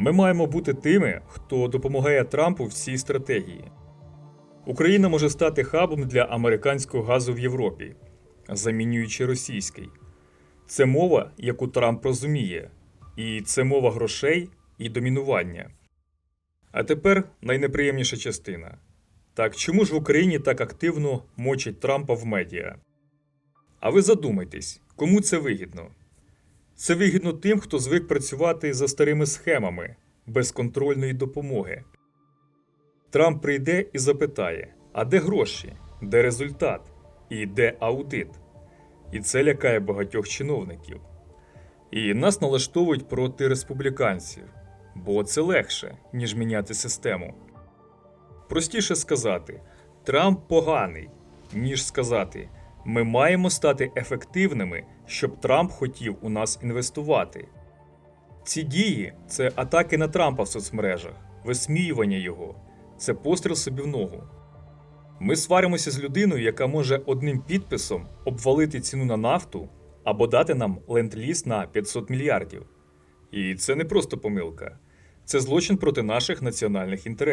Ми маємо бути тими, хто допомагає Трампу в цій стратегії. Україна може стати хабом для американського газу в Європі, замінюючи російський. Це мова, яку Трамп розуміє, і це мова грошей і домінування. А тепер найнеприємніша частина. Так чому ж в Україні так активно мочать Трампа в медіа? А ви задумайтесь, кому це вигідно? Це вигідно тим, хто звик працювати за старими схемами безконтрольної допомоги. Трамп прийде і запитає: а де гроші, де результат і де аудит? І це лякає багатьох чиновників. І нас налаштовують проти республіканців, бо це легше, ніж міняти систему. Простіше сказати, Трамп поганий, ніж сказати, ми маємо стати ефективними, щоб Трамп хотів у нас інвестувати. Ці дії це атаки на Трампа в соцмережах, висміювання його, це постріл собі в ногу. Ми сваримося з людиною, яка може одним підписом обвалити ціну на нафту або дати нам ленд-ліз на 500 мільярдів. І це не просто помилка, це злочин проти наших національних інтересів.